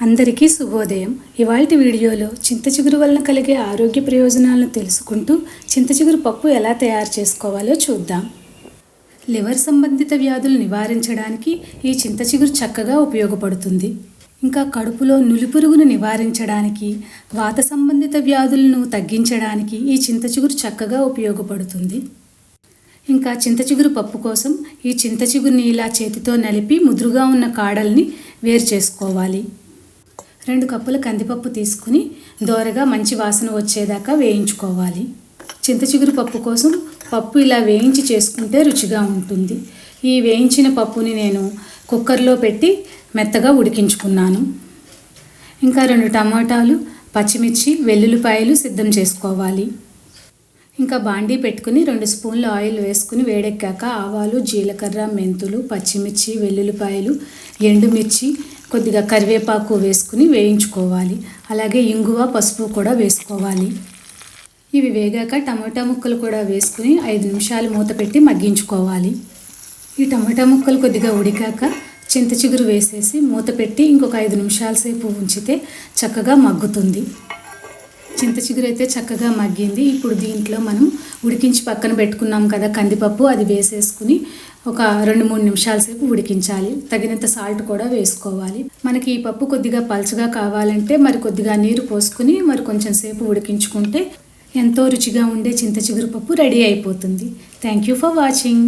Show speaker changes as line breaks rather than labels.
అందరికీ శుభోదయం. ఇవాల్టి వీడియోలో చింత చిగురు వలన కలిగే ఆరోగ్య ప్రయోజనాలను తెలుసుకుంటూ చింత చిగురు పప్పు ఎలా తయారు చేసుకోవాలో చూద్దాం. లివర్ సంబంధిత వ్యాధులు నివారించడానికి ఈ చింత చిగురు చక్కగా ఉపయోగపడుతుంది. ఇంకా కడుపులో నులిపురుగును నివారించడానికి వాత సంబంధిత వ్యాధులను తగ్గించడానికి ఈ చింత చిగురు చక్కగా ఉపయోగపడుతుంది. ఇంకా చింతచిగురు పప్పు కోసం ఈ చింతచిగురుని ఇలా చేతితో నలిపి ముదురుగా ఉన్న కాడల్ని వేరు చేసుకోవాలి. రెండు కప్పుల కందిపప్పు తీసుకుని దోరగా మంచి వాసన వచ్చేదాకా వేయించుకోవాలి. చింత చిగురు పప్పు కోసం పప్పు ఇలా వేయించి చేసుకుంటే రుచిగా ఉంటుంది. ఈ వేయించిన పప్పుని నేను కుక్కర్లో పెట్టి మెత్తగా ఉడికించుకున్నాను. ఇంకా రెండు టమాటాలు పచ్చిమిర్చి వెల్లుల్లిపాయలు సిద్ధం చేసుకోవాలి. ఇంకా బాండీ పెట్టుకుని రెండు స్పూన్ల ఆయిల్ వేసుకుని వేడెక్కాక ఆవాలు జీలకర్ర మెంతులు పచ్చిమిర్చి వెల్లుల్లిపాయలు ఎండుమిర్చి కొద్దిగా కరివేపాకు వేసుకుని వేయించుకోవాలి. అలాగే ఇంగువ పసుపు కూడా వేసుకోవాలి. ఇవి వేగాక టమాటా ముక్కలు కూడా వేసుకుని ఐదు నిమిషాలు మూత పెట్టి మగ్గించుకోవాలి. ఈ టమాటా ముక్కలు కొద్దిగా ఉడికాక చింత చిగురు వేసేసి మూత పెట్టి ఇంకొక ఐదు నిమిషాల సేపు ఉంచితే చక్కగా మగ్గుతుంది. చింత చిగురు అయితే చక్కగా మగ్గింది. ఇప్పుడు దీంట్లో మనం ఉడికించి పక్కన పెట్టుకున్నాం కదా కందిపప్పు అది వేసేసుకుని ఒక రెండు మూడు నిమిషాల సేపు ఉడికించాలి. తగినంత సాల్ట్ కూడా వేసుకోవాలి. మనకి ఈ పప్పు కొద్దిగా పలుచగా కావాలంటే మరి కొద్దిగా నీరు పోసుకుని మరి కొంచెం సేపు ఉడికించుకుంటే ఎంతో రుచిగా ఉండే చింత చిగురు పప్పు రెడీ అయిపోతుంది. Thank you for watching